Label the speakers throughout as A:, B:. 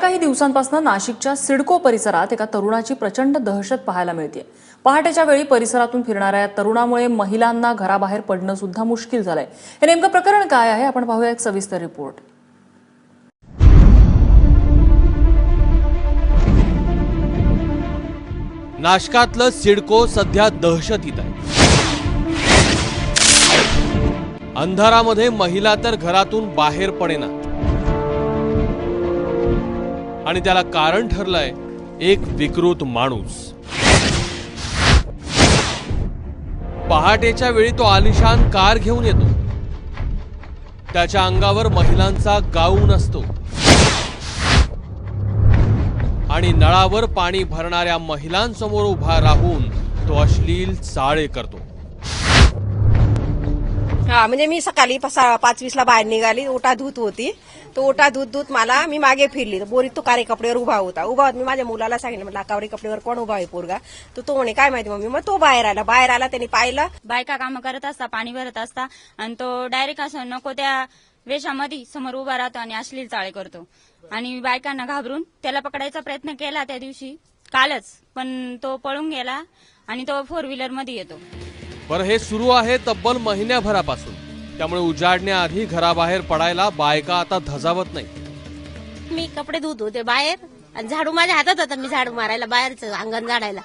A: काही दिवसांपासून नाशिकच्या सिडको परिसरात एका तरुणाची प्रचंड दहशत पाहायला मिळते पहाटेच्या वेळी परिसरातून फिरणाऱ्या या तरुणामुळे महिलांना घराबाहेर पडणं सुद्धा मुश्किल झालंय. हे नेमकं प्रकरण काय आहे? आपण पाहूया एक सविस्तर रिपोर्ट.
B: नाशकातलं सिडको सध्या दहशतीत आहे. अंधारामध्ये महिला तर घरातून बाहेर पडेना आणि त्याला कारण ठरलंय एक विकृत माणूस. पहाटेच्या वेळी तो आलिशान कार घेऊन येतो. त्याच्या अंगावर महिलांचा गाऊन असतो. आणि नळावर पाणी भरणाऱ्या महिलांसमोर उभा राहून तो अश्लील चाळे करतो.
C: हा म्हणजे मी सकाळी पाच वीसला बाहेर निघाली ओटा धूत होती. तो ओटा धूत धूत मला मी मागे फिरली. बोरीत तो कारे कपडेवर उभा होता. उभा होता मी माझ्या मुलाला सांगितलं म्हटलं कावरे कपडेवर कोण उभा आहे पोरगा? तर तो म्हणे काय माहिती मम्मी? मग तो बाहेर आला. बाहेर आला त्यांनी पाहिलं.
D: बायका कामं करत असता पाणी भरत असता आणि तो डायरेक्ट असं नको त्या वेशामध्ये समोर उभा राहतो आणि अश्लील चाळे करतो. आणि बायकांना घाबरून त्याला पकडायचा प्रयत्न केला त्या दिवशी. कालच. पण तो पळून गेला आणि तो फोर व्हीलरमध्ये येतो.
B: बरं हे सुरू आहे तब्बल महिन्याभरापासून. त्यामुळे उजाडण्याआधी घराबाहेर पडायला बायका आता धजावत नाही
E: मी कपडे धुत होते बाहेर आणि झाडू माझ्या हातात होता. मी झाडू मारायला बाहेरचं अंगण झाडायला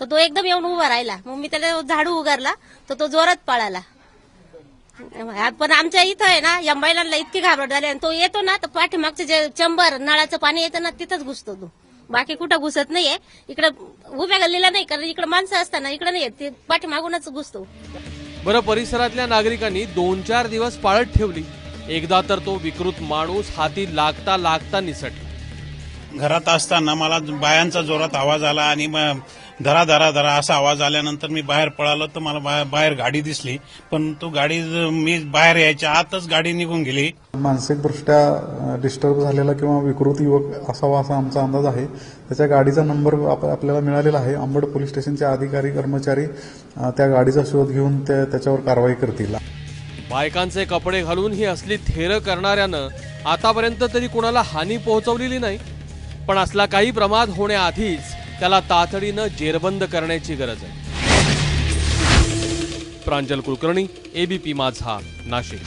E: तर तो एकदम येऊन उभा राहिला. मग मी त्याला झाडू उगारला. तर तो जोरात पळाला. पण आमच्या इथं आहे ना या महिलांना इतकी घाबरट झाली आणि तो येतो ना तर पाठीमागचं जे चंबर नळाचं पाणी येतं ना तिथंच घुसतो तो. बाकी कुठं घुसत नाहीये. इकडं उभ्या गल्लीला नाही कारण इकडं माणसं असताना इकडं नाही ते पाठीमागूनच घुसतो.
B: बरं परिसरातल्या नागरिकांनी दोन चार दिवस पाळत ठेवली. एकदा तर तो विकृत माणूस हाती लागता लागता निसट
F: घरात असताना मला बायांचा जोरात आवाज आला आणि मग धरा धरा धरा असा आवाज आल्यानंतर मी बाहेर पळालो तर मला बाहेर- बाहेर गाडी दिसली. पण तो गाडी मी बाहेर यायच्या आतच गाडी निघून गेली.
G: मानसिकदृष्ट्या डिस्टर्ब झालेला किंवा विकृत युवक असावा असा आमचा अंदाज आहे. त्याच्या गाडीचा नंबर आप- आपल्याला मिळालेला आहे. अंबड पोलीस स्टेशनचे अधिकारी कर्मचारी त्या गाडीचा शोध घेऊन त्याच्यावर कारवाई करतील.
B: बायकांचे कपडे घालून ही असली थेरं करणाऱ्यानं आतापर्यंत तरी कुणाला हानी पोहोचवलेली नाही. पण असला काही प्रमाद होण्याआधीच त्याला तातडीनं जेरबंद करण्याची गरज आहे. प्रांजल कुलकर्णी एबीपी माझा नाशिक.